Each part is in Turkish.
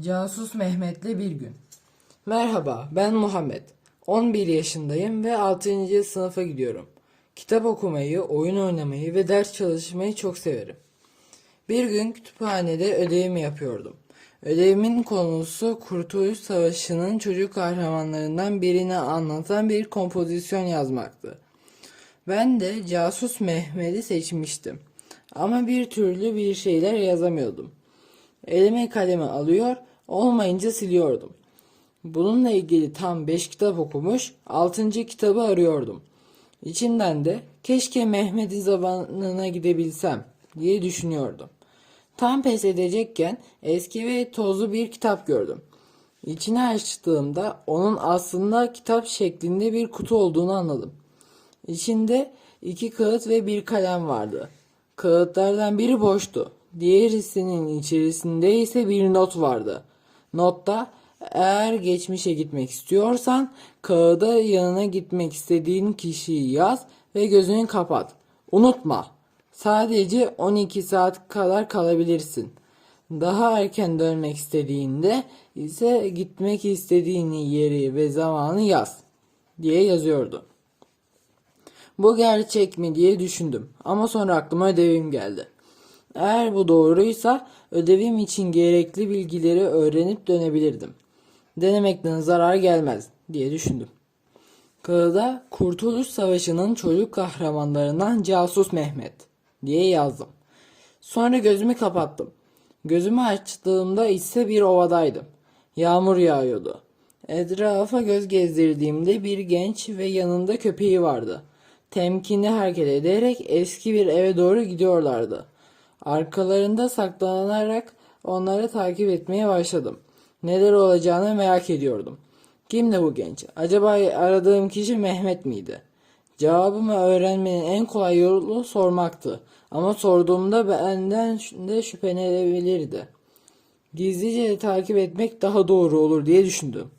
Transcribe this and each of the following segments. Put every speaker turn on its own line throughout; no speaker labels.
Casus Mehmet'le bir gün.
Merhaba, ben Muhammed. 11 yaşındayım ve 6. sınıfa gidiyorum. Kitap okumayı, oyun oynamayı ve ders çalışmayı çok severim. Bir gün kütüphanede ödevimi yapıyordum. Ödevimin konusu Kurtuluş Savaşı'nın çocuk kahramanlarından birini anlatan bir kompozisyon yazmaktı. Ben de Casus Mehmet'i seçmiştim. Ama bir türlü bir şeyler yazamıyordum. Elime kalemi alıyor, olmayınca siliyordum. Bununla ilgili tam 5 kitap okumuş, 6. kitabı arıyordum. İçimden de keşke Mehmet'in zamanına gidebilsem diye düşünüyordum. Tam pes edecekken eski ve tozlu bir kitap gördüm. İçini açtığımda onun aslında kitap şeklinde bir kutu olduğunu anladım. İçinde iki kağıt ve bir kalem vardı. Kağıtlardan biri boştu. Diğerisinin içerisinde ise bir not vardı. Notta eğer geçmişe gitmek istiyorsan kağıda yanına gitmek istediğin kişiyi yaz ve gözünü kapat. Unutma. Sadece 12 saat kadar kalabilirsin. Daha erken dönmek istediğinde ise gitmek istediğin yeri ve zamanı yaz diye yazıyordu. Bu gerçek mi diye düşündüm ama sonra aklıma ödevim geldi. Eğer bu doğruysa ödevim için gerekli bilgileri öğrenip dönebilirdim. Denemekten zarar gelmez diye düşündüm. Kağıda Kurtuluş Savaşı'nın çocuk kahramanlarından Casus Mehmet diye yazdım. Sonra gözümü kapattım. Gözümü açtığımda ise bir ovadaydım. Yağmur yağıyordu. Etrafa göz gezdirdiğimde bir genç ve yanında köpeği vardı. Temkinli hareket ederek eski bir eve doğru gidiyorlardı. Arkalarında saklanarak onları takip etmeye başladım. Neler olacağını merak ediyordum. Kimdi bu genç? Acaba aradığım kişi Mehmet miydi? Cevabımı öğrenmenin en kolay yolu sormaktı. Ama sorduğumda benden de şüphelenebilirdi. Gizlice takip etmek daha doğru olur diye düşündüm.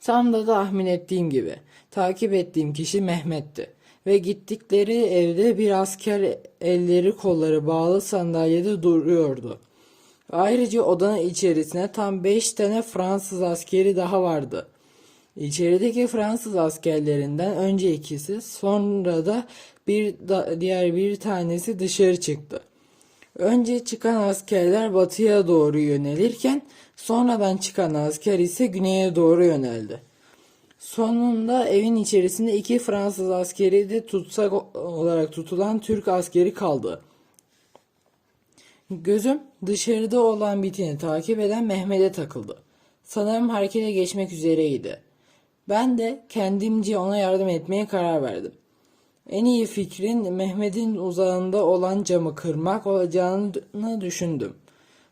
Tam da tahmin ettiğim gibi takip ettiğim kişi Mehmet'ti ve gittikleri evde bir asker elleri kolları bağlı sandalyede duruyordu. Ayrıca odanın içerisine tam 5 tane Fransız askeri daha vardı. İçerideki Fransız askerlerinden önce ikisi sonra da bir da, diğer bir tanesi dışarı çıktı. Önce çıkan askerler batıya doğru yönelirken sonradan çıkan asker ise güneye doğru yöneldi. Sonunda evin içerisinde iki Fransız askeri de tutsak olarak tutulan Türk askeri kaldı. Gözüm dışarıda olan biteni takip eden Mehmet'e takıldı. Sanırım harekete geçmek üzereydi. Ben de kendimce ona yardım etmeye karar verdim. En iyi fikrin Mehmet'in uzağında olan camı kırmak olacağını düşündüm.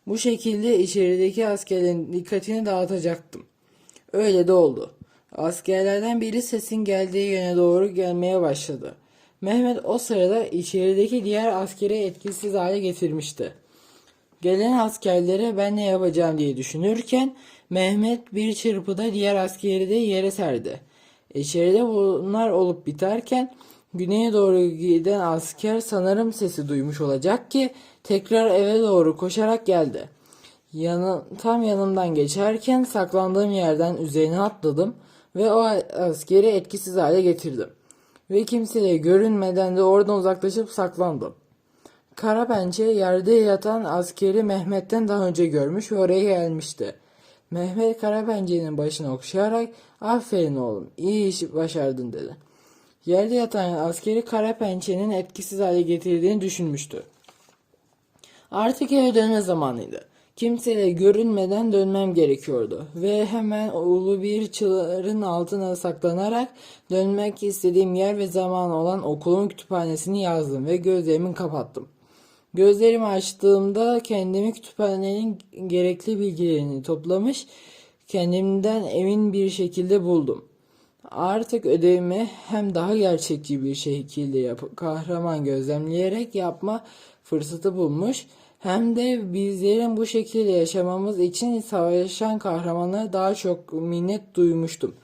Bu şekilde içerideki askerlerin dikkatini dağıtacaktım. Öyle de oldu. Askerlerden biri sesin geldiği yöne doğru gelmeye başladı. Mehmet o sırada içerideki diğer askeri etkisiz hale getirmişti. Gelen askerlere ben ne yapacağım diye düşünürken Mehmet bir çırpıda diğer askeri de yere serdi. İçeride bunlar olup biterken güneye doğru giden asker sanırım sesi duymuş olacak ki tekrar eve doğru koşarak geldi. Yanı, tam yanımdan geçerken saklandığım yerden üzerine atladım ve o askeri etkisiz hale getirdim. Ve kimseye görünmeden de oradan uzaklaşıp saklandım. Kara pençe yerde yatan askeri Mehmet'ten daha önce görmüş ve oraya gelmişti. Mehmet kara pençenin başını okşayarak aferin oğlum iyi iş başardın dedi. Yerde yatan askeri kara pençenin etkisiz hale getirdiğini düşünmüştü. Artık eve dönme zamanıydı. Kimseyle görünmeden dönmem gerekiyordu ve hemen ulu bir çığırın altına saklanarak dönmek istediğim yer ve zaman olan okulun kütüphanesini yazdım ve gözlerimi kapattım. Gözlerimi açtığımda kendimi kütüphanenin gerekli bilgilerini toplamış, kendimden emin bir şekilde buldum. Artık ödevimi hem daha gerçekçi bir şekilde yap kahraman gözlemleyerek yapma fırsatı bulmuş hem de bizlerin bu şekilde yaşamamız için savaşan kahramanlara daha çok minnet duymuştum.